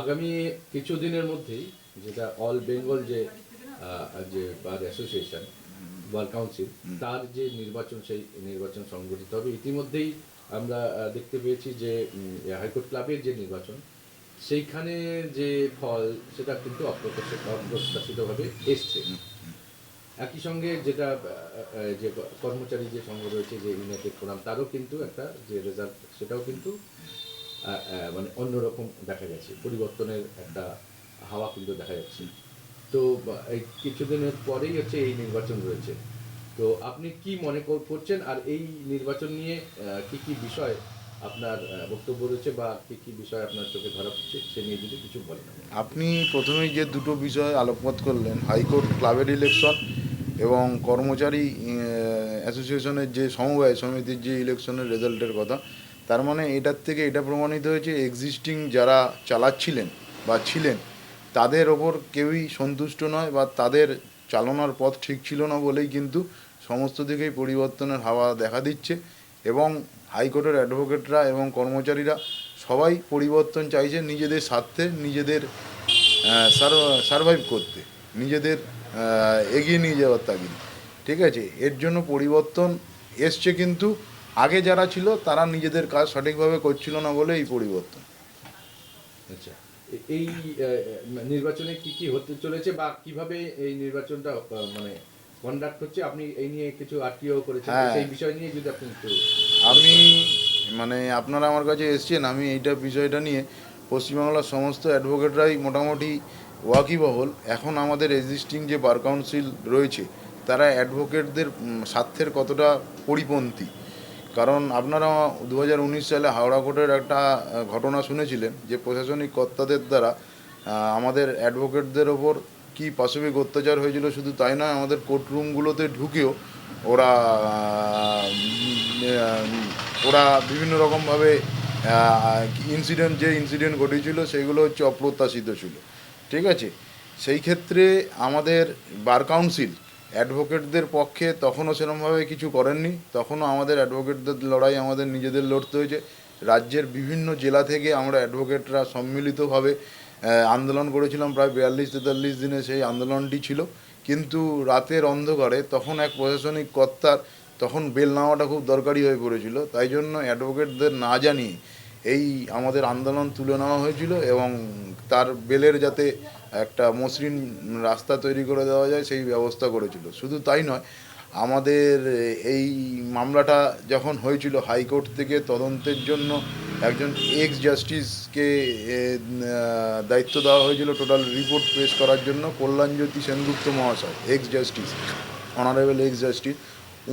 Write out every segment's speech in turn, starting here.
আগামী কিছু দিনের মধ্যেই যেটা অল বেঙ্গল যে যে বার অ্যাসোসিয়েশন বার কাউন্সিল তার যে নির্বাচন সেই নির্বাচন সংগঠিত হবে। ইতিমধ্যেই আমরা দেখতে পেয়েছি যে হাইকোর্ট ক্লাবের যে নির্বাচন সেইখানে যে ফল সেটা কিন্তু অপ্রত্যাশিত অপ্রত্যাশিতভাবে এসছে। একই সঙ্গে যেটা যে কর্মচারী যে সংঘ রয়েছে যে ইউনাইটেড ফোরাম তারও কিন্তু একটা যে রেজাল্ট সেটাও কিন্তু মানে অন্যরকম দেখা গেছে। পরিবর্তনের একটা হাওয়া কিন্তু দেখা যাচ্ছে। তো এই কিছুদিনের পরেই হচ্ছে এই নির্বাচন রয়েছে। তো আপনি কি মনে করছেন? আর এই নির্বাচন নিয়ে কি কি বিষয় আপনার বক্তব্য রয়েছে বা কি কি বিষয় আপনার চোখে ধরা পড়ছে, সে নিয়ে যদি কিছু বলেন আপনি প্রথমেই যে দুটো বিষয় আলোকপাত করলেন, হাইকোর্ট ক্লাবের ইলেকশন এবং কর্মচারী অ্যাসোসিয়েশনের যে সমবায় সমিতির যে ইলেকশনের রেজাল্টের কথা তার মানে এটার থেকে এটা প্রমাণিত হয়েছে এক্সিস্টিং যারা চালাচ্ছিলেন বা ছিলেন, তাদের ওপর কেউই সন্তুষ্ট নয় বা তাদের চালনার পথ ঠিক ছিল না বলেই কিন্তু সমস্ত দিকেই পরিবর্তনের হাওয়া দেখা দিচ্ছে এবং হাইকোর্টের অ্যাডভোকেটরা এবং কর্মচারীরা সবাই পরিবর্তন চাইছে নিজেদের স্বার্থে, নিজেদের সার্ভাইভ করতে, নিজেদের এগিয়ে নিয়ে যাওয়ার তাগিদে। ঠিক আছে? এর জন্য পরিবর্তন এসছে কিন্তু আগে যারা ছিল তারা নিজেদের কাজ সঠিকভাবে করছিল না বলে এই পরিবর্তন। আচ্ছা এই নির্বাচনে কি কি হতে চলেছে বা কীভাবে এই নির্বাচনটা মানে কন্ডাক্ট হচ্ছে? আপনি এই নিয়ে কিছু আত্মীয় করেছেন হ্যাঁ। সেই বিষয় নিয়ে যদি আপনি আমি মানে আপনারা আমার কাছে এসছেন আমি এইটা বিষয়টা নিয়ে পশ্চিমবাংলার সমস্ত অ্যাডভোকেটরাই মোটামুটি ওয়াকিবহল। এখন আমাদের এক্সিস্টিং যে বার কাউন্সিল রয়েছে তারা অ্যাডভোকেটদের স্বার্থের কতটা পরিপন্থী। কারণ আপনারা দু হাজার উনিশ সালে হাওড়া কোর্টের একটা ঘটনা শুনেছিলেন যে প্রশাসনিক কর্তাদের দ্বারা আমাদের অ্যাডভোকেটদের ওপর কি পাশবিক অত্যাচার হয়েছিল শুধু তাই নয়, আমাদের কোর্টরুমগুলোতে ঢুকেও ওরা ওরা বিভিন্ন রকমভাবে ইনসিডেন্ট যে ইনসিডেন্ট ঘটেছিল সেগুলো হচ্ছে অপ্রত্যাশিত ছিল। ঠিক আছে? সেই ক্ষেত্রে আমাদের বার কাউন্সিল অ্যাডভোকেটদের পক্ষে তখনও সেরকমভাবে কিছু করেননি। তখনও আমাদের অ্যাডভোকেটদের লড়াই আমাদের নিজেদের লড়তে হয়েছে। রাজ্যের বিভিন্ন জেলা থেকে আমরা অ্যাডভোকেটরা সম্মিলিতভাবে আন্দোলন করেছিলাম। প্রায় বিয়াল্লিশ, তেতাল্লিশ দিনে সেই আন্দোলনটি ছিল। কিন্তু রাতের অন্ধকারে তখন এক প্রশাসনিক কর্তার তখন বেল নেওয়াটা খুব দরকারি হয়ে পড়েছিল। তাই জন্য অ্যাডভোকেটদের না জানিয়ে এই আমাদের আন্দোলন তুলে নেওয়া হয়েছিল এবং তার বেলের যাতে একটা মসৃণ রাস্তা তৈরি করে দেওয়া যায়, সেই ব্যবস্থা করেছিল। শুধু তাই নয়, আমাদের এই মামলাটা যখন হয়েছিল হাইকোর্ট থেকে তদন্তের জন্য একজন এক্স জাস্টিসকে দায়িত্ব দেওয়া হয়েছিল টোটাল রিপোর্ট পেশ করার জন্য, কল্যাণজ্যোতি সেনগুপ্ত মহাশয় ex justice honourable ex justice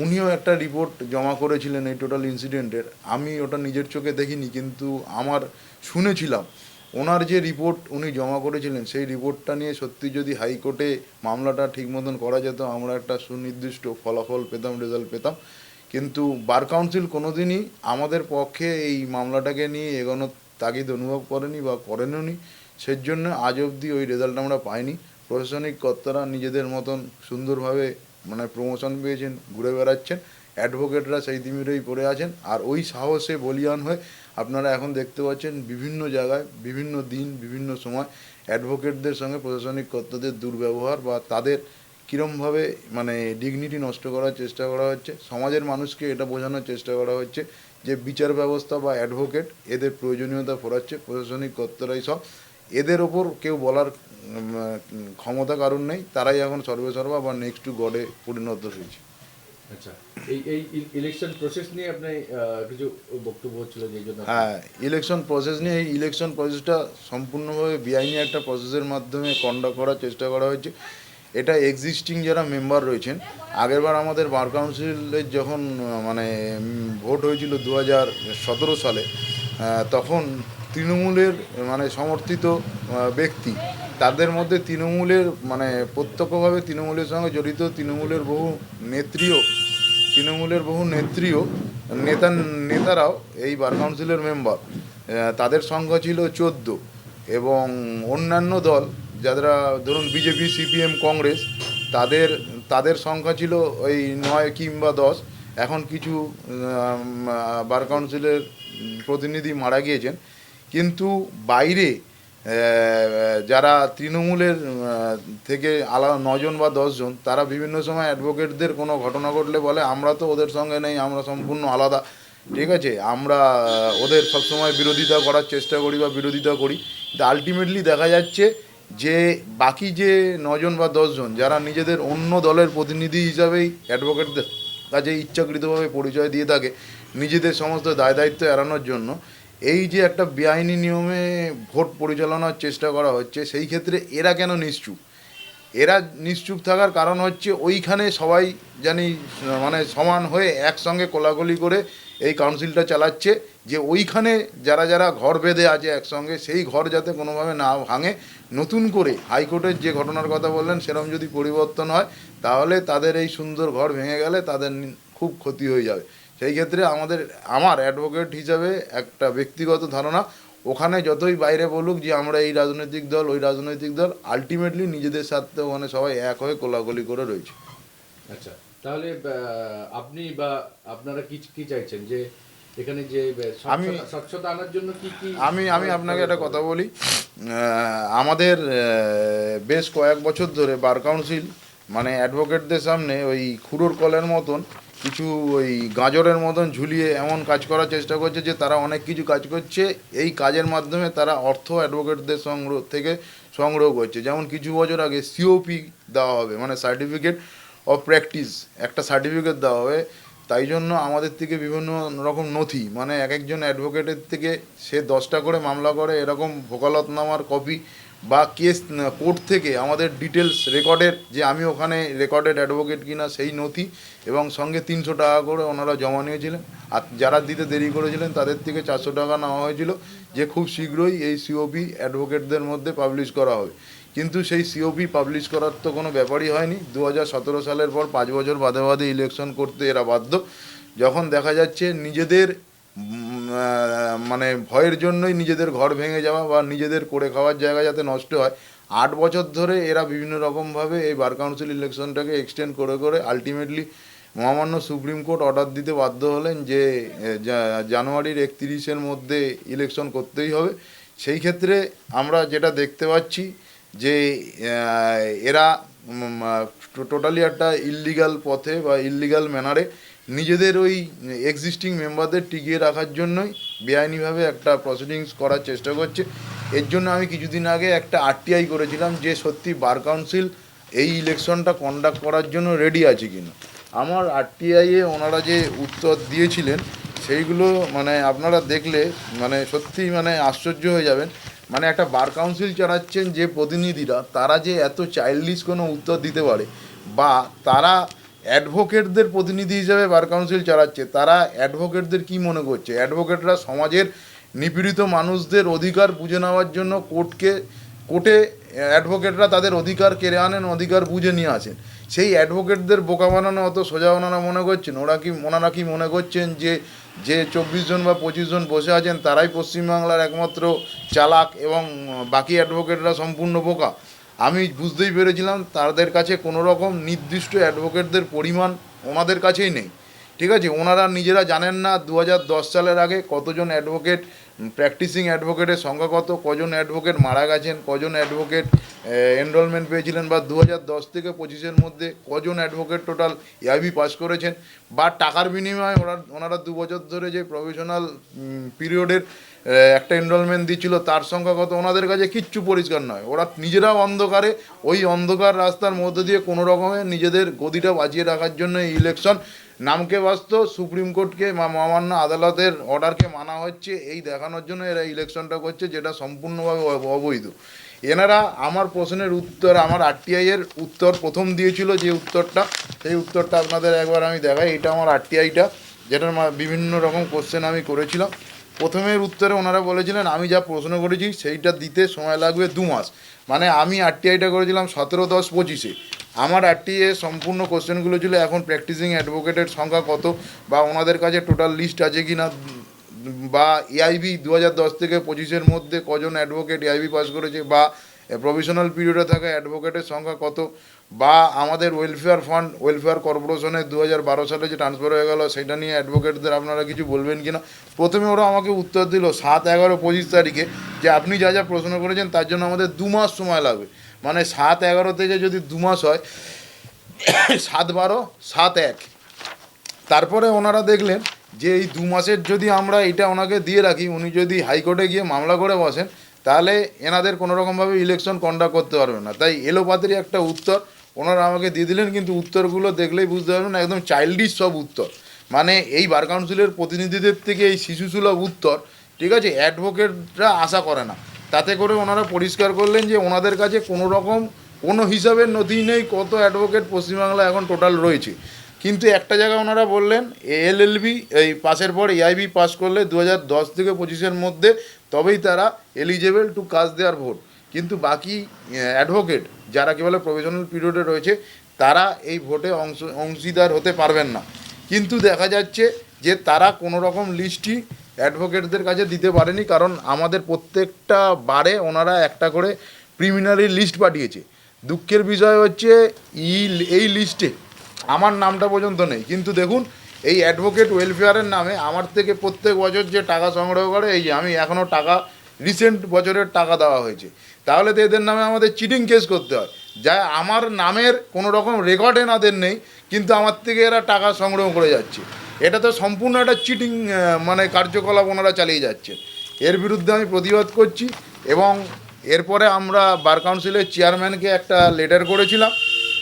উনিও একটা রিপোর্ট জমা করেছিলেন এই টোটাল ইনসিডেন্টের আমি ওটা নিজের চোখে দেখিনি, কিন্তু আমার শুনেছিলাম ওনার যে রিপোর্ট উনি জমা করেছিলেন, সেই রিপোর্টটা নিয়ে সত্যি যদি হাইকোর্টে মামলাটা ঠিক মতন করা যেত, আমরা একটা সুনির্দিষ্ট ফলাফল পেতাম রেজাল্ট পেতাম। কিন্তু বার কাউন্সিল কোনোদিনই আমাদের পক্ষে এই মামলাটাকে নিয়ে এগোনোর তাগিদ অনুভব করেনি বা করেনও নি। সেজন্য আজ অবধি ওই রেজাল্ট আমরা পাইনি। প্রশাসনিক কর্তারা নিজেদের মতন সুন্দরভাবে মানে প্রমোশন পেয়েছেন, ঘুরে বেড়াচ্ছেন। অ্যাডভোকেটরা সেই তিমিরেই পড়ে আছেন। আর ওই সাহসে বলিয়ান হয়ে আপনারা এখন দেখতে পাচ্ছেন বিভিন্ন জায়গায়, বিভিন্ন দিন, বিভিন্ন সময় অ্যাডভোকেটদের সঙ্গে প্রশাসনিক কর্তাদের দুর্ব্যবহার বা তাদের কীরমভাবে মানে ডিগনিটি নষ্ট করার চেষ্টা করা হচ্ছে, সমাজের মানুষকে এটা বোঝানোর চেষ্টা করা হচ্ছে যে বিচার ব্যবস্থা বা অ্যাডভোকেট এদের প্রয়োজনীয়তা ফোরাচ্ছে, প্রশাসনিক কর্তারাই সব। এদের ওপর কেউ বলার ক্ষমতা কারণ নেই, তারাই এখন সর্বেসর্বা বা নেক্সট টু গডে পরিণত হয়েছে। আচ্ছা এই এই ইলেকশন প্রসেস নিয়ে কিছু বক্তব্য যে জন্য হ্যাঁ ইলেকশন প্রসেস নিয়ে এই ইলেকশন প্রসেসটা সম্পূর্ণভাবে একটা প্রসেসের মাধ্যমে কন্ডাক্ট করার চেষ্টা করা হয়েছে। এটা এক্সিস্টিং যারা মেম্বার রয়েছেন, আগেরবার আমাদের বার কাউন্সিলের যখন মানে ভোট হয়েছিল দু হাজার সতেরো সালে তখন তৃণমূলের মানে সমর্থিত ব্যক্তি তাদের মধ্যে তৃণমূলের মানে প্রত্যক্ষভাবে তৃণমূলের সঙ্গে জড়িত তৃণমূলের বহু নেত্রীও, তৃণমূলের বহু নেত্রীও, নেতা, নেতারাও এই বার কাউন্সিলের মেম্বার তাদের সংখ্যা ছিল চোদ্দ এবং অন্যান্য দল, যারা ধরুন বিজেপি, সিপিএম, কংগ্রেস, তাদের তাদের সংখ্যা ছিল ওই নয় কিংবা দশ। এখন কিছু বার কাউন্সিলের প্রতিনিধি মারা গিয়েছেন। কিন্তু বাইরে যারা তৃণমূলের থেকে আলাদা নজন বা দশজন, তারা বিভিন্ন সময় অ্যাডভোকেটদের কোনো ঘটনা ঘটলে বলে, আমরা তো ওদের সঙ্গে নেই, আমরা সম্পূর্ণ আলাদা। ঠিক আছে? আমরা ওদের সবসময় বিরোধিতা করার চেষ্টা করি বা বিরোধিতা করি। কিন্তু আলটিমেটলি দেখা যাচ্ছে যে, বাকি যে নজন বা দশজন, যারা নিজেদের অন্য দলের প্রতিনিধি হিসাবেই অ্যাডভোকেটদের কাছে ইচ্ছাকৃতভাবে পরিচয় দিয়ে থাকে, নিজেদের সমস্ত দায় দায়িত্ব এড়ানোর জন্য এই যে একটা বেআইনি নিয়মে ভোট পরিচালনার চেষ্টা করা হচ্ছে, সেই ক্ষেত্রে এরা কেন নিশ্চুপ? এরা নিশ্চুপ থাকার কারণ হচ্ছে ওইখানে সবাই জানি মানে সমান হয়ে একসঙ্গে কোলাগুলি করে এই কাউন্সিলটা চালাচ্ছে, যে ওইখানে যারা যারা ঘর বেঁধে আছে একসঙ্গে, সেই ঘর যাতে কোনোভাবে না ভাঙে, নতুন করে হাইকোর্টের যে ঘটনার কথা বললেন সেরকম যদি পরিবর্তন হয়, তাহলে তাদের এই সুন্দর ঘর ভেঙে গেলে তাদের খুব ক্ষতি হয়ে যাবে। সেই ক্ষেত্রে আমাদের আমার অ্যাডভোকেট হিসাবে একটা ব্যক্তিগত ধারণা ওখানে যতই বাইরে বলুক যে আমরা এই রাজনৈতিক দল ওই রাজনৈতিক দল আলটিমেটলি নিজেদের সাথে ওখানে সবাই এক হয়ে কোলাগুলি করে রয়েছে। আচ্ছা তাহলে আপনি বা আপনারা কি কি চাইছেন? যে এখানে যে আমি- স্বচ্ছতা আনার জন্য কি কি আমি আমি আপনাকে একটা কথা বলি। আমাদের বেশ কয়েক বছর ধরে বার কাউন্সিল মানে অ্যাডভোকেটদের সামনে ওই খুঁড়োর কলের মতন কিছু ওই গাজরের মতন ঝুলিয়ে এমন কাজ করার চেষ্টা করছে যে তারা অনেক কিছু কাজ করছে। এই কাজের মাধ্যমে তারা অর্থ অ্যাডভোকেটদের সংগ্রহ থেকে সংগ্রহ করছে। যেমন কিছু বছর আগে সিওপি দেওয়া হবে মানে সার্টিফিকেট অফ প্র্যাকটিস একটা সার্টিফিকেট দেওয়া হবে। তাই জন্য আমাদের থেকে বিভিন্ন রকম নথি মানে এক একজন অ্যাডভোকেটের থেকে সে দশটা করে মামলা করে, এরকম ভোকালতনামার কপি বা কেস কোর্ট থেকে আমাদের ডিটেলস রেকর্ডের যে আমি ওখানে রেকর্ডেড অ্যাডভোকেট কিনা সেই নথি এবং সঙ্গে তিনশো টাকা করে ওনারা জমা নিয়েছিলেন। আর যারা দিতে দেরি করেছিলেন তাদের থেকে চারশো টাকা নেওয়া হয়েছিল, যে খুব শীঘ্রই এই সিওপি অ্যাডভোকেটদের মধ্যে পাবলিশ করা হবে। কিন্তু সেই সিওপি পাবলিশ করার তো কোনো ব্যাপারই হয়নি। দু হাজার সতেরো সালের পর পাঁচ বছর বাদে বাদে ইলেকশন করতে এরা বাধ্য। যখন দেখা যাচ্ছে নিজেদের মানে ভয়ের জন্যই নিজেদের ঘর ভেঙে যাওয়া বা নিজেদের করে খাওয়ার জায়গা যাতে নষ্ট হয়। আট বছর ধরে এরা বিভিন্ন রকমভাবে এই বার কাউন্সিল ইলেকশনটাকে এক্সটেন্ড করে করে আলটিমেটলি মহামান্য সুপ্রিম কোর্ট অর্ডার দিতে বাধ্য হলেন যে জানুয়ারির একত্রিশের মধ্যে ইলেকশন করতেই হবে। সেই ক্ষেত্রে আমরা যেটা দেখতে পাচ্ছি যে এরা টোটালি একটা ইল্লিগাল পথে বা ইল্লিগাল ম্যানারে নিজেদের ওই এক্সিস্টিং মেম্বারদের টিকিয়ে রাখার জন্যই বেআইনিভাবে একটা প্রসিডিংস করার চেষ্টা করছে। এর জন্য আমি কিছুদিন আগে একটা আরটিআই করেছিলাম যে সত্যি বার কাউন্সিল এই ইলেকশনটা কন্ডাক্ট করার জন্য রেডি আছে কিনা। আমার আরটিআইয়ে ওনারা যে উত্তর দিয়েছিলেন, সেইগুলো মানে আপনারা দেখলে মানে সত্যি মানে আশ্চর্য হয়ে যাবেন। মানে একটা বার কাউন্সিল চালাচ্ছেন যে প্রতিনিধিরা, তারা যে এত চাইল্ডিশ কোনো উত্তর দিতে পারে বা তারা অ্যাডভোকেটদের প্রতিনিধি হিসেবে বার কাউন্সিল চালাচ্ছে। তারা অ্যাডভোকেটদের কি মনে করছে? অ্যাডভোকেটরা সমাজের নিপীড়িত মানুষদের অধিকার বুঝে নেওয়ার জন্য কোর্টকে, কোর্টে অ্যাডভোকেটরা তাদের অধিকার কেড়ে আনেন, অধিকার বুঝে নিয়ে আসেন। সেই অ্যাডভোকেটদের বোকা বানানো অত সোজা ওনারা মনে করছেন? ওরা কি ওনারা কি মনে করছেন যে যে চব্বিশ জন বা পঁচিশ জন বসে আছেন, তারাই পশ্চিমবাংলার একমাত্র চালাক এবং বাকি অ্যাডভোকেটরা সম্পূর্ণ বোকা? আমি বুঝতেই পেরেছিলাম তাদের কাছে কোনো রকম নির্দিষ্ট অ্যাডভোকেটদের পরিমাণ ওনাদের কাছেই নেই। ঠিক আছে? ওনারা নিজেরা জানেন না দু হাজার দশ সালের আগে কতজন অ্যাডভোকেট, প্র্যাকটিসিং অ্যাডভোকেটের সংখ্যা কত, কজন অ্যাডভোকেট মারা গেছেন, কজন অ্যাডভোকেট এনরোলমেন্ট পেয়েছিলেন বা দু থেকে পঁচিশের মধ্যে কজন অ্যাডভোকেট টোটাল এআইবি পাস করেছেন বা টাকার বিনিময়ে ওরা, ওনারা দু বছর ধরে যে প্রফেশনাল পিরিয়ডের একটা এনরোলমেন্ট দিচ্ছিল তার সংখ্যা কত ওনাদের কাছে কিচ্ছু পরিষ্কার নয়। ওরা নিজেরাও অন্ধকারে, ওই অন্ধকার রাস্তার মধ্যে দিয়ে কোনো রকমে নিজেদের গদিটা বাঁচিয়ে রাখার জন্য এই ইলেকশন নামকে বাস্ত সুপ্রিম কোর্টকে বা মহামান্য আদালতের অর্ডারকে মানা হচ্ছে, এই দেখানোর জন্য এরা ইলেকশনটা করছে, যেটা সম্পূর্ণভাবে অবৈধ। এনারা আমার প্রশ্নের উত্তর, আমার আরটিআই এর উত্তর প্রথম দিয়েছিল যে উত্তরটা, সেই উত্তরটা আপনাদের একবার আমি দেখাই, এটা আমার আরটিআইটা যেটার বিভিন্ন রকম কোশ্চেন আমি করেছিলাম। প্রথমের উত্তরে ওনারা বলেছিলেন, আমি যা প্রশ্ন করেছি সেইটা দিতে সময় লাগবে দু মাস। মানে আমি আরটিআইটা করেছিলাম সতেরো দশ পঁচিশে। আমার আরটিএ সম্পূর্ণ কোশ্চেনগুলো ছিল, এখন প্র্যাকটিসিং অ্যাডভোকেটের সংখ্যা কত বা ওনাদের কাছে টোটাল লিস্ট আছে কি না? বা এআইবি দু হাজার দশ থেকে পঁচিশের মধ্যে কজন অ্যাডভোকেট এআইবি পাস করেছে বা প্রফেশনাল পিরিয়ডে থাকা অ্যাডভোকেটের সংখ্যা কত? বা আমাদের ওয়েলফেয়ার ফান্ড ওয়েলফেয়ার কর্পোরেশনে দু হাজার বারো সালে যে ট্রান্সফার হয়ে গেল, সেটা নিয়ে অ্যাডভোকেটদের আপনারা কিছু বলবেন কি না প্রথমে ওরা আমাকে উত্তর দিল সাত, এগারো, পঁচিশ তারিখে যে আপনি যা যা প্রশ্ন করেছেন তার জন্য আমাদের দু মাস সময় লাগবে। মানে সাত, এগারো থেকে যদি দু মাস হয়, সাত, বারো, সাত, এক। তারপরে ওনারা দেখলেন যে এই দু মাসের যদি আমরা এটা ওনাকে দিয়ে রাখি, উনি যদি হাইকোর্টে গিয়ে মামলা করে বসেন তাহলে এনাদের কোনো রকমভাবে ইলেকশন কন্ডাক্ট করতে পারবে না। তাই এলোপাতির একটা উত্তর। ওনারা আমাকে দিয়ে দিলেন, কিন্তু উত্তরগুলো দেখলেই বুঝতে পারবেন, একদম চাইল্ডিশ সব উত্তর। মানে এই বার কাউন্সিলের প্রতিনিধিদের থেকে এই শিশুসুলভ উত্তর, ঠিক আছে? অ্যাডভোকেটরা আশা করে না। তাতে করে ওনারা পরিষ্কার করলেন যে ওনাদের কাছে কোনো রকম কোনো হিসাবের নথি নেই, কত অ্যাডভোকেট পশ্চিমবাংলায় এখন টোটাল রয়েছে। কিন্তু একটা জায়গায় ওনারা বললেন এএলএলবি এই পাশের পর এআইবি পাস করলে দু থেকে পঁচিশের মধ্যে তবেই তারা এলিজেবল টু কাস্ট দেওয়ার ভোট কিন্তু বাকি অ্যাডভোকেট যারা কেবল প্রফেশনাল পিরিয়ডে রয়েছে, তারা এই ভোটে অংশ, অংশীদার হতে পারবেন না। কিন্তু দেখা যাচ্ছে যে তারা কোনো রকম লিস্টই অ্যাডভোকেটদের কাছে দিতে পারেনি, কারণ আমাদের প্রত্যেকটা বারে ওনারা একটা করে প্রিমিনারি লিস্ট পাঠিয়েছে। দুঃখের বিষয় হচ্ছে ই এই লিস্টে আমার নামটা পর্যন্ত নেই। কিন্তু দেখুন এই অ্যাডভোকেট ওয়েলফেয়ারের নামে আমার থেকে প্রত্যেক বছর যে টাকা সংগ্রহ করে, এই যে আমি এখনও টাকা রিসেন্ট বছরের টাকা দেওয়া হয়েছে। তাহলে তো এদের নামে আমাদের চিটিং কেস করতে হয়। যা আমার নামের কোনো রকম রেকর্ড এনাদের নেই, কিন্তু আমার থেকে এরা টাকা সংগ্রহ করে যাচ্ছে। এটা তো সম্পূর্ণ একটা চিটিং মানে কার্যকলাপ ওনারা চালিয়ে যাচ্ছে। এর বিরুদ্ধে আমি প্রতিবাদ করছি এবং এরপরে আমরা বার কাউন্সিলের চেয়ারম্যানকে একটা লেটার করেছিলাম।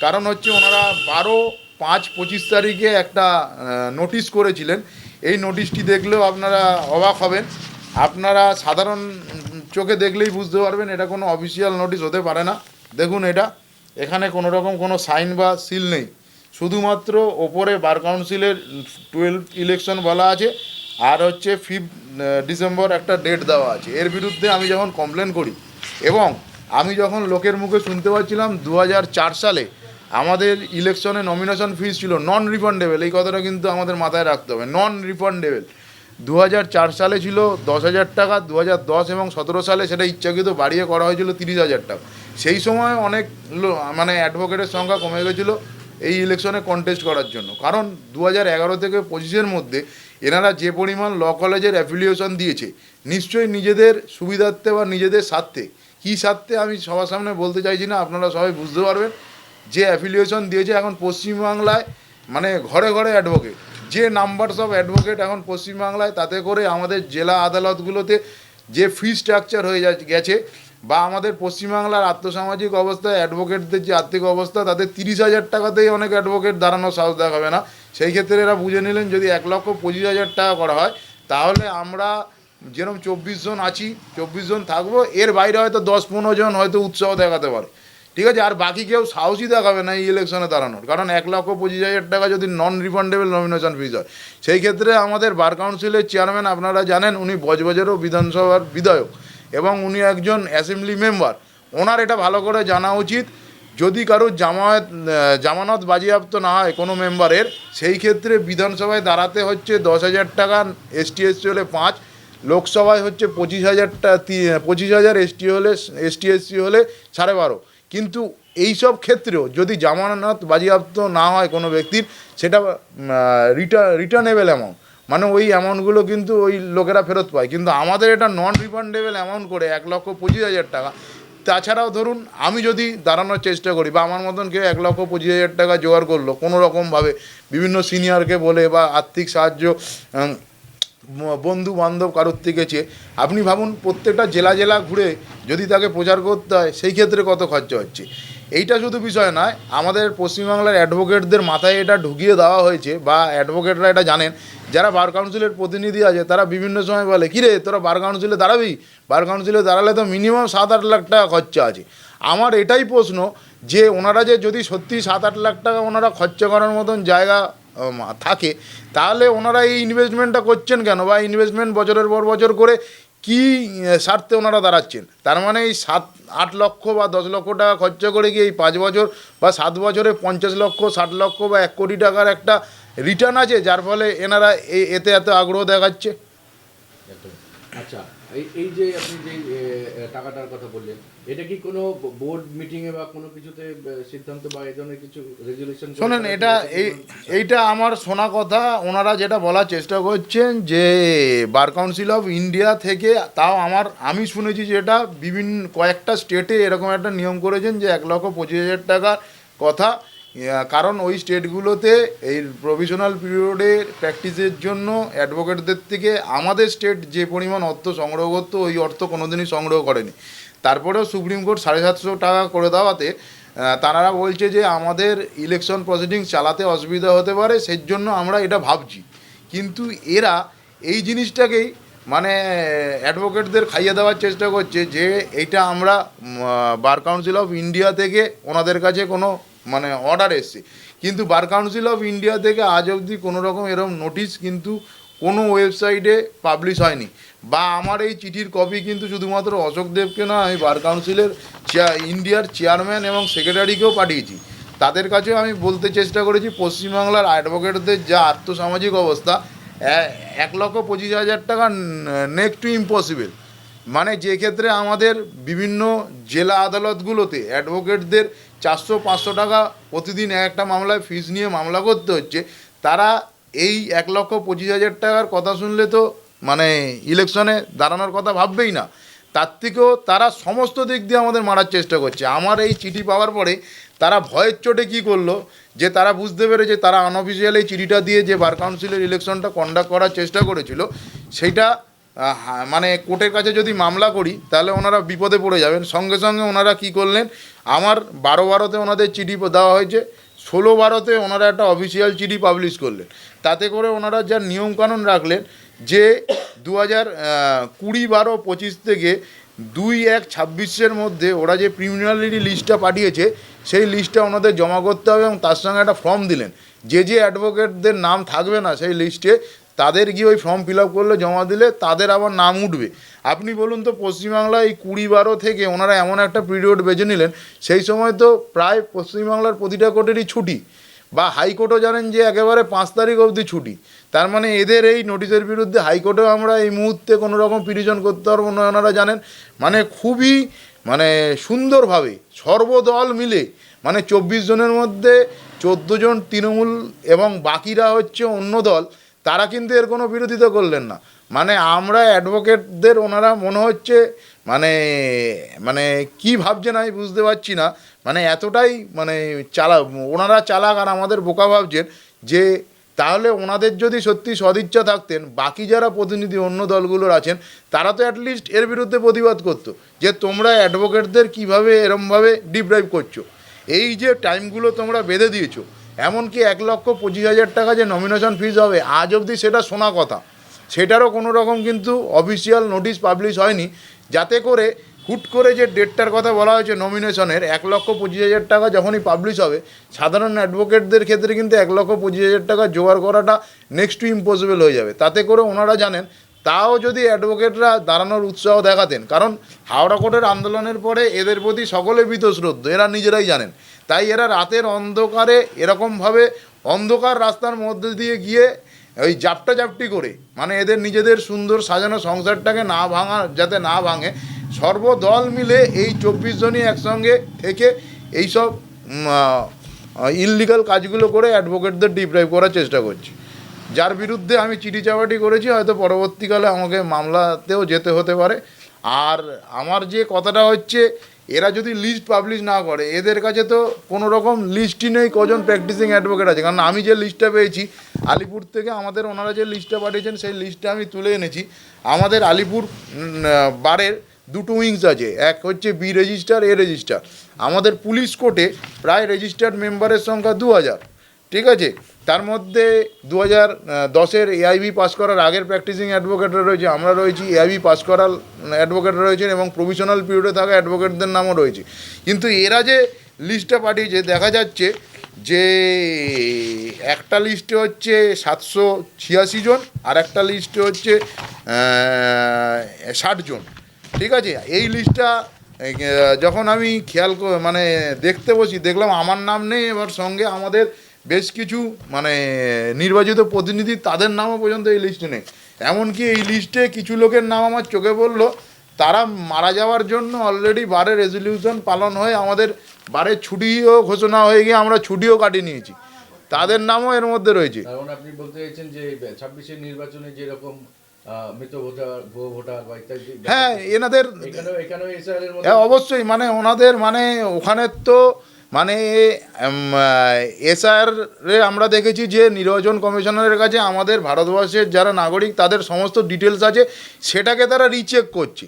কারণ হচ্ছে ওনারা বারো পাঁচ পঁচিশ তারিখে একটা নোটিশ করেছিলেন। এই নোটিশটি দেখলেও আপনারা অবাক হবেন। আপনারা সাধারণ চোখে দেখলেই বুঝতে পারবেন, এটা কোনো অফিসিয়াল নোটিশ হতে পারে না। দেখুন এটা, এখানে কোনো রকম কোনো সাইন বা সিল নেই। শুধুমাত্র ওপরে বার কাউন্সিলের টুয়েলভ ইলেকশন বলা আছে, আর হচ্ছে ফিফথ ডিসেম্বর একটা ডেট দেওয়া আছে। এর বিরুদ্ধে আমি যখন কমপ্লেন করি, এবং আমি যখন লোকের মুখে শুনতে পাচ্ছিলাম দু হাজার চার সালে আমাদের ইলেকশনে নমিনেশন ফিস ছিল নন রিফান্ডেবল এই কথাটা কিন্তু আমাদের মাথায় রাখতে হবে নন রিফান্ডেবল দু সালে ছিল দশ হাজার টাকা দু দশ এবং সতেরো সালে সেটা ইচ্ছাকৃত বাড়িয়ে করা হয়েছিল তিরিশ হাজার টাকা। সেই সময় অনেক মানে অ্যাডভোকেটের সংখ্যা কমে গেছিল এই ইলেকশনে কন্টেস্ট করার জন্য। কারণ দু এগারো থেকে পঁচিশের মধ্যে এনারা যে পরিমাণ ল কলেজের অ্যাফিলিয়েশন দিয়েছে, নিশ্চয়ই নিজেদের সুবিধার্থে বা নিজেদের স্বার্থে। কী স্বার্থে আমি সবার সামনে বলতে চাইছি না, আপনারা সবাই বুঝতে পারবেন। যে অ্যাফিলিয়েশন দিয়েছে এখন পশ্চিমবাংলায় মানে ঘরে ঘরে অ্যাডভোকেট যে নাম্বারস অফ অ্যাডভোকেট এখন পশ্চিমবাংলায়, তাতে করে আমাদের জেলা আদালতগুলোতে যে ফি স্ট্রাকচার হয়ে গেছে, বা আমাদের পশ্চিমবাংলার আর্থসামাজিক অবস্থায় অ্যাডভোকেটদের যে আর্থিক অবস্থা তাদের তিরিশ হাজার টাকাতেই অনেক অ্যাডভোকেট দাঁড়ানোর সাহস দেখাবে না। সেই ক্ষেত্রে এরা বুঝে নিলেন, যদি এক লক্ষ পঁচিশ হাজার টাকা করা হয়, তাহলে আমরা যেরকম চব্বিশ জন আছি, চব্বিশ জন থাকব, এর বাইরে হয়তো দশ পনেরো জন হয়তো উৎসাহ দেখাতে পারে। ঠিক আছে, আর বাকি কেউ সাহসই দেখাবে না এই ইলেকশনে দাঁড়ানোর। কারণ এক লক্ষ পঁচিশ হাজার টাকা যদি নন রিফান্ডেবল নমিনেশন ফিজ হয়, সেই ক্ষেত্রে আমাদের বার কাউন্সিলের চেয়ারম্যান আপনারা জানেন, উনি বজবজেরও বিধানসভার বিধায়ক এবং উনি একজন অ্যাসেম্বলি মেম্বার ওনার এটা ভালো করে জানা উচিত, যদি কারও জামায়াত জামানত বাজেয়াপ্ত না হয় কোনো মেম্বারের সেই ক্ষেত্রে বিধানসভায় দাঁড়াতে হচ্ছে দশ হাজার টাকা এসটি এসসি হলে পাঁচ, লোকসভায় হচ্ছে পঁচিশ হাজারটা পঁচিশ হাজার এসটি হলে এসটি এসসি হলে সাড়ে বারো। কিন্তু এইসব ক্ষেত্রেও যদি জামানত বাজেয়াপ্ত না হয় কোনো ব্যক্তির, সেটা রিটার রিটার্নেবল অ্যামাউন্ট মানে ওই অ্যামাউন্টগুলো কিন্তু ওই লোকেরা ফেরত পায়। কিন্তু আমাদের এটা নন রিফান্ডেবল অ্যামাউন্ট করে এক লক্ষ পঁচিশ হাজার টাকা। তাছাড়াও ধরুন, আমি যদি দাঁড়ানোর চেষ্টা করি বা আমার মতন কেউ এক লক্ষ পঁচিশ হাজার টাকা জোগাড় করল, কোনো রকমভাবে বিভিন্ন সিনিয়রকে বলে বা আর্থিক সাহায্য বন্ধু বান্ধব কারোর থেকে চেয়ে, আপনি ভাবুন প্রত্যেকটা জেলা জেলা ঘুরে যদি তাকে প্রচার করতে হয়, সেই ক্ষেত্রে কত খরচা হচ্ছে। এইটা শুধু বিষয় নয়, আমাদের পশ্চিমবাংলার অ্যাডভোকেটদের মাথায় এটা ঢুকিয়ে দেওয়া হয়েছে, বা অ্যাডভোকেটরা এটা জানেন, যারা বার কাউন্সিলের প্রতিনিধি আছে, তারা বিভিন্ন সময় বলে, কিরে, তোরা বার কাউন্সিলে দাঁড়াবি? বার কাউন্সিলে দাঁড়ালে তো মিনিমাম সাত আট লাখ টাকা খরচা আছে। আমার এটাই প্রশ্ন যে, ওনারা যে যদি সত্যি সাত আট লাখ টাকা ওনারা খরচা করার মতন জায়গা থাকে, তাহলে ওনারা এই ইনভেস্টমেন্টটা করছেন কেন? বা ইনভেস্টমেন্ট বছরের পর বছর করে কি স্বার্থে ওনারা দাঁড়াচ্ছেন? তার মানে এই সাত, আট লক্ষ বা দশ লক্ষ টাকা খরচা করে গিয়ে এই পাঁচ বছর বা সাত বছরে পঞ্চাশ লক্ষ, ষাট লক্ষ বা এক কোটি টাকার একটা রিটার্ন আছে, যার ফলে এনারা এতে এত আগ্রহ দেখাচ্ছে? আচ্ছা এই এই যে আপনি যে টাকাটার কথা বললেন এটা কি কোনো বোর্ড মিটিং এ বা কোনো কিছুতে সিদ্ধান্ত বা এই ধরনের কিছু রেজুলেশন শোনেন এটা এই এইটা আমার শোনা কথা ওনারা যেটা বলার চেষ্টা করছেন যে বার কাউন্সিল অফ ইন্ডিয়া থেকে তাও আমার আমি শুনেছি যেটা বিভিন্ন কয়েকটা স্টেটে এরকম একটা নিয়ম করেছেন যে এক লক্ষ পঁচিশ হাজার টাকার কথা। কারণ ওই স্টেটগুলোতে এই প্রভিশনাল পিরিয়ডের প্র্যাকটিসের জন্য অ্যাডভোকেটদের থেকে আমাদের স্টেট যে পরিমাণ অর্থ সংগ্রহ করতো, ওই অর্থ কোনোদিনই সংগ্রহ করেনি। তারপরেও সুপ্রিম কোর্ট সাড়ে সাতশো টাকা করে দেওয়াতে তারা বলছে যে আমাদের ইলেকশন প্রসিডিং চালাতে অসুবিধা হতে পারে সেই জন্য আমরা এটা ভাবছি। কিন্তু এরা এই জিনিসটাকেই মানে অ্যাডভোকেটদের খাইয়ে দেওয়ার চেষ্টা করছে যে এইটা আমরা বার কাউন্সিল অফ ইন্ডিয়া থেকে ওনাদের কাছে কোনো মানে অর্ডার এসছে। কিন্তু বার কাউন্সিল অফ ইন্ডিয়া থেকে আজ অবধি কোনো রকম এরকম নোটিশ কিন্তু কোনো ওয়েবসাইটে পাবলিশ হয়নি। বা আমার এই চিঠির কপি কিন্তু শুধুমাত্র অশোক দেবকে না, আমি বার কাউন্সিলের ইন্ডিয়ার চেয়ারম্যান এবং সেক্রেটারিকেও পাঠিয়েছি। তাদের কাছেও আমি বলতে চেষ্টা করেছি, পশ্চিমবাংলার অ্যাডভোকেটদের যা আর্থসামাজিক অবস্থা এক লক্ষ পঁচিশ হাজার টাকা নেক্সট টু ইম্পসিবল মানে যে ক্ষেত্রে আমাদের বিভিন্ন জেলা আদালতগুলোতে অ্যাডভোকেটদের চারশো, পাঁচশো টাকা প্রতিদিন এক একটা মামলায় ফিস নিয়ে মামলা করতে হচ্ছে। তারা এই এক লক্ষ পঁচিশ হাজার টাকার কথা শুনলে তো মানে ইলেকশনে দাঁড়ানোর কথা ভাববেই না। তার থেকেও তারা সমস্ত দিক দিয়ে আমাদের মারার চেষ্টা করছে। আমার এই চিঠি পাওয়ার পরে তারা ভয়ের চোটে কী করল? যে তারা বুঝতে পেরেছে, তারা আনঅফিসিয়াল এই চিঠিটা দিয়ে যে বার কাউন্সিলের ইলেকশনটা কন্ডাক্ট করার চেষ্টা করেছিল হা- মানে কোর্টের কাছে যদি মামলা করি, তাহলে ওনারা বিপদে পড়ে যাবেন। সঙ্গে সঙ্গে ওনারা কি করলেন, আমার বারো বারোতে ওনাদের চিঠি দেওয়া হয়েছে, ষোলো বারোতে ওনারা একটা অফিসিয়াল চিঠি পাবলিশ করলেন। তাতে করে ওনারা যা নিয়মকানুন রাখলেন, যে দু হাজার কুড়ি বারো পঁচিশ থেকে দুই এক ছাব্বিশের মধ্যে ওরা যে প্রিমিনারি লিস্টটা পাঠিয়েছে, সেই লিস্টটা ওনাদের জমা করতে হবে এবং তার সঙ্গে একটা ফর্ম দিলেন। যে যে অ্যাডভোকেটদের নাম থাকবে না সেই লিস্টে তাদের গিয়ে ওই ফর্ম ফিল আপ করলে, জমা দিলে তাদের আবার নাম উঠবে। আপনি বলুন তো, পশ্চিমবাংলায় এই কুড়ি বারো থেকে ওনারা এমন একটা পিরিয়ড বেছে নিলেন, সেই সময় তো প্রায় পশ্চিমবাংলার প্রতিটা কোর্টেরই ছুটি। বা হাইকোর্টও জানেন যে একেবারে পাঁচ তারিখ অবধি ছুটি। তার মানে এদের এই নোটিশের বিরুদ্ধে হাইকোর্টেও আমরা এই মুহূর্তে কোনো রকম পিটিশন করতে পারব না, ওনারা জানেন। মানে খুবই মানে সুন্দরভাবে সর্বদল মিলে মানে চব্বিশ জনের মধ্যে চোদ্দ জন তৃণমূল এবং বাকিরা হচ্ছে অন্য দল তারা কিন্তু এর কোনো বিরোধিতা করলেন না। মানে আমরা অ্যাডভোকেটদের ওনারা মনে হচ্ছে মানে মানে কি ভাবছেন আমি বুঝতে পারছি না। মানে এতটাই মানে চালা, ওনারা চালাক আর আমাদের বোকা ভাবছেন যে তাহলে ওনাদের যদি সত্যি সদিচ্ছা থাকতেন, বাকি যারা প্রতিনিধি অন্য দলগুলোর আছেন, তারা তো অ্যাটলিস্ট এর বিরুদ্ধে প্রতিবাদ করতো যে তোমরা অ্যাডভোকেটদের কীভাবে এরমভাবে ডিপ্রাইভ করছ। এই যে টাইমগুলো তোমরা বেঁধে দিয়েছ এমনকি এক লক্ষ পঁচিশ হাজার টাকা যে নমিনেশন ফিজ হবে, আজ অবধি সেটা শোনা কথা। সেটারও কোনো রকম কিন্তু অফিসিয়াল নোটিশ পাবলিশ হয়নি। যাতে করে হুট করে যে ডেটটার কথা বলা হয়েছে নমিনেশনের এক লক্ষ পঁচিশ হাজার টাকা যখনই পাবলিশ হবে, সাধারণ অ্যাডভোকেটদের ক্ষেত্রে কিন্তু এক লক্ষ পঁচিশ হাজার টাকা জোগাড় করাটা নেক্সট টু ইম্পসিবল হয়ে যাবে। তাতে করে ওনারা জানেন তাও যদি অ্যাডভোকেটরা দাঁড়ানোর উৎসাহ দেখাতেন, কারণ হাওড়া কোর্টের আন্দোলনের পরে এদের প্রতি সকলে বীতশ্রদ্ধ, এরা নিজেরাই জানেন। তাই এরা রাতের অন্ধকারে এরকমভাবে অন্ধকার রাস্তার মধ্যে দিয়ে গিয়ে ওই জাপটা জাপটি করে মানে এদের নিজেদের সুন্দর সাজানো সংসারটাকে না ভাঙা, যাতে না ভাঙে, সর্বদল মিলে এই চব্বিশ জনই একসঙ্গে থেকে এইসব ইললিগাল কাজগুলো করে অ্যাডভোকেটদের ডিপ্রাইভ করার চেষ্টা করছে। যার বিরুদ্ধে আমি চিঠি চাপাটি করেছি, হয়তো পরবর্তীকালে আমাকে মামলাতেও যেতে হতে পারে। আর আমার যে কথাটা হচ্ছে, এরা যদি লিস্ট পাবলিশ না করে, এদের কাছে তো কোনো রকম লিস্টই নেই, কজন প্র্যাকটিসিং অ্যাডভোকেট আছে। কারণ আমি যে লিস্টটা পেয়েছি, আলিপুর থেকে আমাদের ওনারা যে লিস্টটা পাঠিয়েছেন, সেই লিস্টটা আমি তুলে এনেছি। আমাদের আলিপুর বারের দুটো উইংস আছে। এক হচ্ছে বি রেজিস্টার, এ রেজিস্টার। আমাদের পুলিশ কোর্টে প্রায় রেজিস্টার্ড মেম্বারের সংখ্যা দু হাজার ঠিক আছে? তার মধ্যে দু হাজার দশের এআইবি পাস করার আগের প্র্যাকটিসিং অ্যাডভোকেটরা রয়েছে, আমরা রয়েছি এআইবি পাস করার অ্যাডভোকেটরা রয়েছেন এবং প্রভিশনাল পিরিয়ডে থাকা অ্যাডভোকেটদের নামও রয়েছে। কিন্তু এরা যে লিস্টটা পাঠিয়েছে, দেখা যাচ্ছে যে একটা লিস্টে হচ্ছে সাতশো ছিয়াশি জন আর একটা লিস্টে হচ্ছে ষাট জন। ঠিক আছে? এই লিস্টটা যখন আমি খেয়াল মানে দেখতে বসি, দেখলাম আমার নাম নেই, এবার সঙ্গে আমাদের বেশ কিছু মানে নির্বাচিত প্রতিনিধি তাদের নামও পর্যন্ত এই লিস্টে নেই। এমনকি এই লিস্টে কিছু লোকের নাম আমার চোখে পড়ল। তারা মারা যাওয়ার জন্য অলরেডি বারে রেজলিউশন পালন হয়ে আমাদের বারের ছুটিও ঘোষণা হয়ে গিয়ে আমরা ছুটিও কাটিয়ে নিয়েছি। তাদের নামও এর মধ্যে রয়েছে। কারণ আপনি বলতে চাইছেন যে ছাব্বিশের নির্বাচনে যেরকম হ্যাঁ এনাদের হ্যাঁ অবশ্যই মানে ওনাদের মানে ওখানে তো মানে এসআর আমরা দেখেছি যে নির্বাচন কমিশনারের কাছে আমাদের ভারতবর্ষের যারা নাগরিক, তাদের সমস্ত ডিটেলস আছে, সেটাকে তারা রিচেক করছে।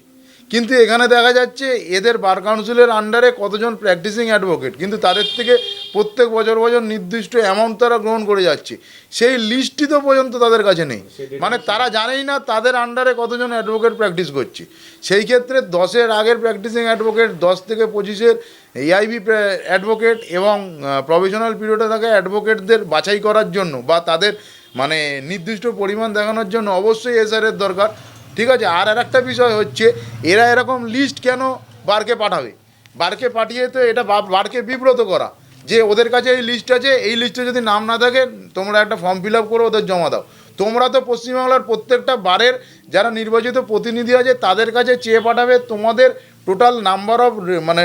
কিন্তু এখানে দেখা যাচ্ছে এদের বার কাউন্সিলের আন্ডারে কতজন প্র্যাকটিসিং অ্যাডভোকেট কিন্তু তাদের থেকে প্রত্যেক বছর বছর নির্দিষ্ট অ্যামাউন্ট তারা গ্রহণ করে যাচ্ছে। সেই লিস্টটি তো পর্যন্ত তাদের কাছে নেই। মানে তারা জানেই না তাদের আন্ডারে কতজন অ্যাডভোকেট প্র্যাকটিস করছে। সেই ক্ষেত্রে দশের আগের প্র্যাকটিসিং অ্যাডভোকেট দশ থেকে পঁচিশের এআইবি অ্যাডভোকেট এবং প্রফেশনাল পিরিয়ডে থাকা অ্যাডভোকেটদের বাছাই করার জন্য বা তাদের মানে নির্দিষ্ট পরিমাণ দেখানোর জন্য অবশ্যই এসআরের দরকার। ঠিক আছে, আর আর একটা বিষয় হচ্ছে, এরা এরকম লিস্ট কেন বারকে পাঠাবে? বারকে পাঠিয়ে তো এটা বারকে বিব্রত করা। যে ওদের কাছে এই লিস্ট আছে, এই লিস্টে যদি নাম না থাকে, তোমরা একটা ফর্ম ফিল আপ করে ওদের জমা দাও। তোমরা তো পশ্চিমবাংলার প্রত্যেকটা বারের যারা নির্বাচিত প্রতিনিধি আছে, তাদের কাছে চেয়ে পাঠাবে, তোমাদের টোটাল নাম্বার অফ মানে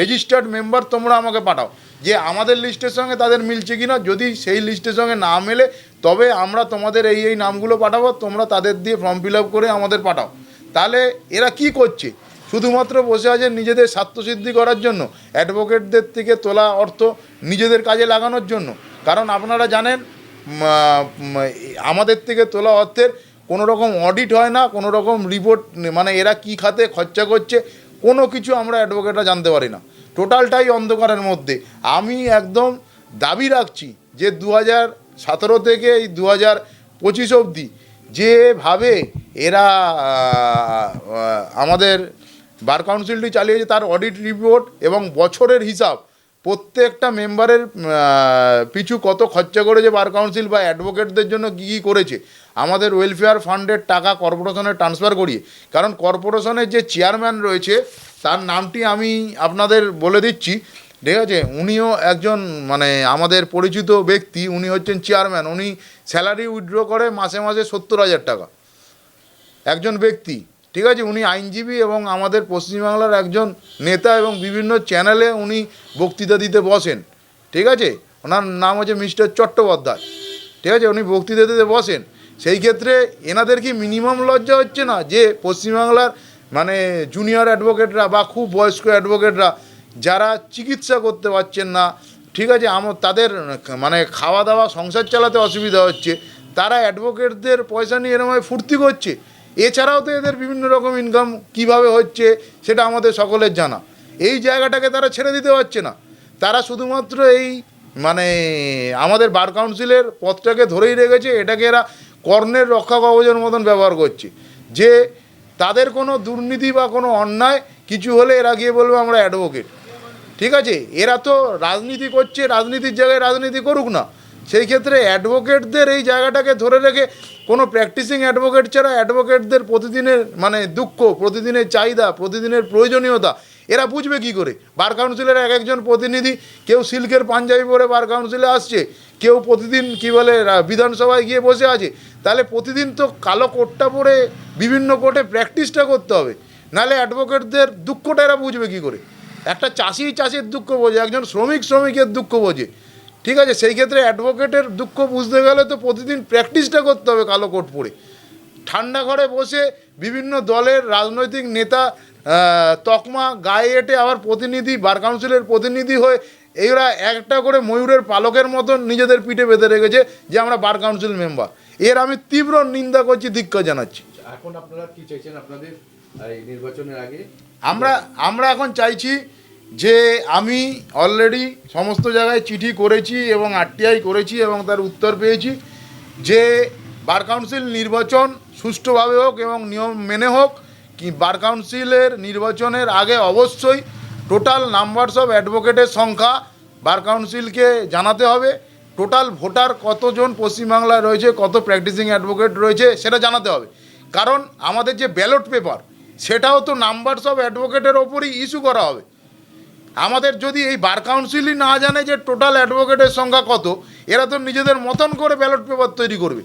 রেজিস্টার্ড মেম্বার তোমরা আমাকে পাঠাও। যে আমাদের লিস্টের সঙ্গে তাদের মিলছে কি না যদি সেই লিস্টের সঙ্গে না মেলে তবে আমরা তোমাদের এই এই নামগুলো পাঠাবো, তোমরা তাদের দিয়ে ফর্ম ফিল করে আমাদের পাঠাও। তাহলে এরা কি করছে? শুধুমাত্র বসে আছে নিজেদের স্বার্থসিদ্ধি করার জন্য অ্যাডভোকেটদের থেকে তোলা অর্থ নিজেদের কাজে লাগানোর জন্য। কারণ আপনারা জানেন আমাদের থেকে তোলা অর্থের কোনো রকম অডিট হয় না কোনো রকম রিপোর্ট মানে এরা কি খাতে, খরচা করছে, কোনো কিছু আমরা অ্যাডভোকেটরা জানতে পারি না। টোটালটাই অন্ধকারের মধ্যে। আমি একদম দাবি রাখছি যে দু হাজার সতেরো থেকে এই দু হাজার পঁচিশ অবধি যেভাবে এরা আমাদের বার কাউন্সিলটি চালিয়েছে তার অডিট রিপোর্ট এবং বছরের হিসাব, প্রত্যেকটা মেম্বারের পিছু কত খরচা করেছে বার কাউন্সিল বা অ্যাডভোকেটদের জন্য কী কী করেছে, আমাদের ওয়েলফেয়ার ফান্ডের টাকা কর্পোরেশনে ট্রান্সফার করিয়ে, কারণ কর্পোরেশনের যে চেয়ারম্যান রয়েছে, তার নামটি আমি আপনাদের বলে দিচ্ছি ঠিক আছে? উনিও একজন মানে আমাদের পরিচিত ব্যক্তি, উনি হচ্ছেন চেয়ারম্যান উনি স্যালারি উইথড্র করে মাসে মাসে সত্তর হাজার টাকা। একজন ব্যক্তি, ঠিক আছে? উনি আইনজীবী এবং আমাদের পশ্চিমবাংলার একজন নেতা এবং বিভিন্ন চ্যানেলে উনি বক্তৃতা দিতে বসেন, ঠিক আছে? ওনার নাম হচ্ছে মিস্টার চট্টোপাধ্যায়, ঠিক আছে? উনি বক্তৃতা দিতে বসেন। সেই ক্ষেত্রে এনাদের কি মিনিমাম লজ্জা হচ্ছে না? যে পশ্চিমবাংলার মানে জুনিয়র অ্যাডভোকেটরা বা খুব বয়স্ক অ্যাডভোকেটরা যারা চিকিৎসা করতে পারছেন না, ঠিক আছে আমার তাদের মানে খাওয়া দাওয়া, সংসার চালাতে অসুবিধা হচ্ছে, তারা অ্যাডভোকেটদের পয়সা নিয়ে এরমভাবে ফুর্তি করছে। এছাড়াও তো এদের বিভিন্ন রকম ইনকাম কীভাবে হচ্ছে, সেটা আমাদের সকলের জানা। এই জায়গাটাকে তারা ছেড়ে দিতে পারছে না। তারা শুধুমাত্র এই মানে আমাদের বার কাউন্সিলের পথটাকে ধরেই রেখেছে, এটাকে এরা কর্ণের রক্ষা কবচের মতন ব্যবহার করছে। যে তাদের কোনো দুর্নীতি বা কোনো অন্যায়, কিছু হলে এরা গিয়ে বলবে আমরা অ্যাডভোকেট। ঠিক আছে? এরা তো রাজনীতি করছে, রাজনীতির জায়গায় রাজনীতি করুক না। সেই ক্ষেত্রে অ্যাডভোকেটদের এই জায়গাটাকে ধরে রেখে কোনো প্র্যাকটিসিং অ্যাডভোকেট ছাড়া অ্যাডভোকেটদের প্রতিদিনের মানে দুঃখ, প্রতিদিনের চাহিদা, প্রতিদিনের প্রয়োজনীয়তা, এরা বুঝবে কি করে? বার কাউন্সিলের এক একজন প্রতিনিধি, কেউ সিল্কের পাঞ্জাবি পরে বার কাউন্সিলে আসছে, কেউ প্রতিদিন কি বলে বিধানসভায় গিয়ে বসে আছে, তাহলে প্রতিদিন তো কালো কোটটা পরে বিভিন্ন কোর্টে প্র্যাকটিসটা করতে হবে। নাহলে অ্যাডভোকেটদের দুঃখটা এরা বুঝবে কি করে? একটা চাষি চাষির দুঃখ বোঝে, একজন শ্রমিক শ্রমিকের দুঃখ বোঝে। ঠিক আছে, সেই ক্ষেত্রে অ্যাডভোকেটের দুঃখ বুঝতে গেলে তো প্রতিদিন প্র্যাকটিসটা করতে হবে কালো কোট পরে। ঠান্ডা ঘরে বসে বিভিন্ন দলের রাজনৈতিক নেতা তকমা, গায়ে এঁটে আবার প্রতিনিধি, বার কাউন্সিলের প্রতিনিধি হয়ে এরা একটা করে ময়ূরের পালকের মতন নিজেদের পিঠে বেঁধে রেখেছে যে আমরা বার কাউন্সিল মেম্বার এর আমি তীব্র নিন্দা করছি ধিক্কার জানাচ্ছি। এখন আপনারা কি চাইছেন আপনাদের নির্বাচনের আগে? আমরা আমরা এখন চাইছি যে আমি অলরেডি সমস্ত জায়গায় চিঠি করেছি এবং আরটিআই করেছি এবং তার উত্তর পেয়েছি যে বার কাউন্সিল নির্বাচন সুষ্ঠুভাবে হোক এবং নিয়ম মেনে হোক, কি বার কাউন্সিলের নির্বাচনের আগে অবশ্যই টোটাল নাম্বারস অফ অ্যাডভোকেটের সংখ্যা বার কাউন্সিলকে জানাতে হবে। টোটাল ভোটার কতজন পশ্চিমবাংলায় রয়েছে, কত প্র্যাকটিসিং অ্যাডভোকেট রয়েছে, সেটা জানাতে হবে। কারণ আমাদের যে ব্যালট পেপার সেটাও তো নাম্বারস অফ অ্যাডভোকেটের ওপরই ইস্যু করা হবে। আমাদের যদি এই বার কাউন্সিলই না জানে যে টোটাল অ্যাডভোকেটের সংখ্যা কত, এরা তো নিজেদের মতন করে ব্যালট পেপার তৈরি করবে।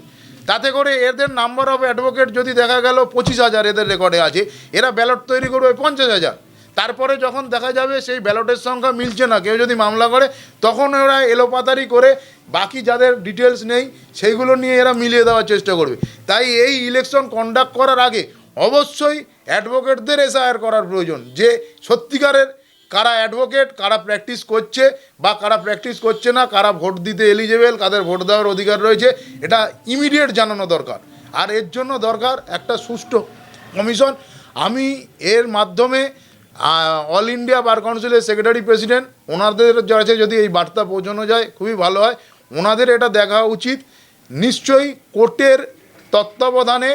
তাতে করে এদের নাম্বার অফ অ্যাডভোকেট যদি দেখা গেল পঁচিশ হাজার এদের রেকর্ডে আছে, এরা ব্যালট তৈরি করবে পঞ্চাশ হাজার। তারপরে যখন দেখা যাবে সেই ব্যালটের সংখ্যা মিলছে না, কেউ যদি মামলা করে, তখন ওরা এলোপাতারি করে বাকি যাদের ডিটেলস নেই, সেইগুলো নিয়ে এরা মিলিয়ে দেওয়ার চেষ্টা করবে। তাই এই ইলেকশন কন্ডাক্ট করার আগে অবশ্যই অ্যাডভোকেটদের এসআইআর করার প্রয়োজন। যে সত্যিকারের কারা অ্যাডভোকেট, কারা প্র্যাকটিস করছে বা কারা প্র্যাকটিস করছে না, কারা ভোট দিতে এলিজেবেল, কাদের ভোট দেওয়ার অধিকার রয়েছে, এটা ইমিডিয়েট জানানো দরকার। আর এর জন্য দরকার একটা সুষ্ঠু কমিশন। আমি এর মাধ্যমে অল ইন্ডিয়া বার কাউন্সিলের সেক্রেটারি প্রেসিডেন্ট, ওনাদের কাছে যদি এই বার্তা পৌঁছানো যায়, খুবই ভালো হয়। ওনাদের এটা দেখা উচিত। নিশ্চয়ই কোর্টের তত্ত্বাবধানে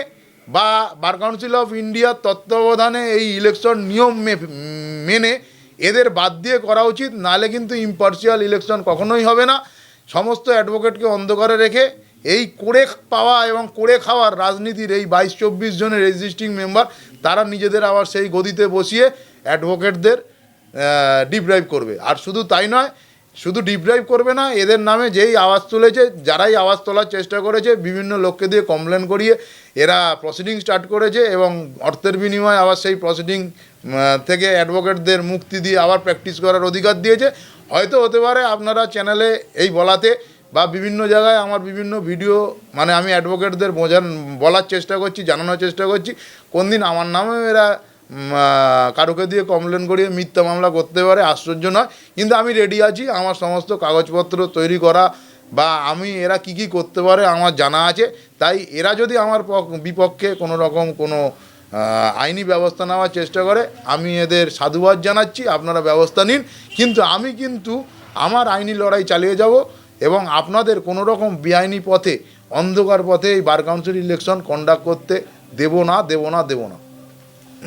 বা বার কাউন্সিল অফ ইন্ডিয়ার তত্ত্বাবধানে এই ইলেকশন নিয়ম মেনে এদের বাদ দিয়ে করা উচিত, নালে কিন্তু ইম্পার্সিয়াল ইলেকশন কখনোই হবে না। সমস্ত অ্যাডভোকেটকে অন্ধকারে রেখে এই করে পাওয়া এবং করে খাওয়ার রাজনীতির এই বাইশ চব্বিশ জনের রেজিস্ট্রিং মেম্বার তারা নিজেদের আবার সেই গদিতে বসিয়ে অ্যাডভোকেটদের ডিপ্রাইভ করবে। আর শুধু তাই নয় শুধু ডিপ্রাইভ করবে না, এদের নামে যেই আওয়াজ তুলেছে, যারাই আওয়াজ তোলার চেষ্টা করেছে, বিভিন্ন লোককে দিয়ে কমপ্লেন করিয়ে এরা প্রসিডিং স্টার্ট করেছে এবং অর্থের বিনিময়ে আবার সেই প্রসিডিং থেকে অ্যাডভোকেটদের মুক্তি দিয়ে আবার প্র্যাকটিস করার অধিকার দিয়েছে। হয়তো হতে পারে আপনারা চ্যানেলে এই বলাতে বা বিভিন্ন জায়গায় আমার বিভিন্ন ভিডিও মানে আমি অ্যাডভোকেটদের বোঝান, বলার চেষ্টা করছি, জানানোর চেষ্টা করছি কোন দিন আমার নামেও এরা কারোকে দিয়ে কমপ্লেন করিয়ে মিথ্যা মামলা করতে পারে, আশ্চর্য নয়। কিন্তু আমি রেডি আছি, আমার সমস্ত কাগজপত্র তৈরি করা বা আমি এরা কি কি করতে পারে আমার জানা আছে। তাই এরা যদি আমার পক- বিপক্ষে কোনো রকম কোনো আইনি ব্যবস্থা নেওয়ার চেষ্টা করে, আমি এদের সাধুবাদ জানাচ্ছি, আপনারা ব্যবস্থা নিন। কিন্তু আমি কিন্তু আমার আইনি লড়াই চালিয়ে যাব এবং আপনাদের কোনো রকম বেআইনি পথে, অন্ধকার পথে এই বার কাউন্সিল ইলেকশন কন্ডাক্ট করতে দেব না দেব না দেব না।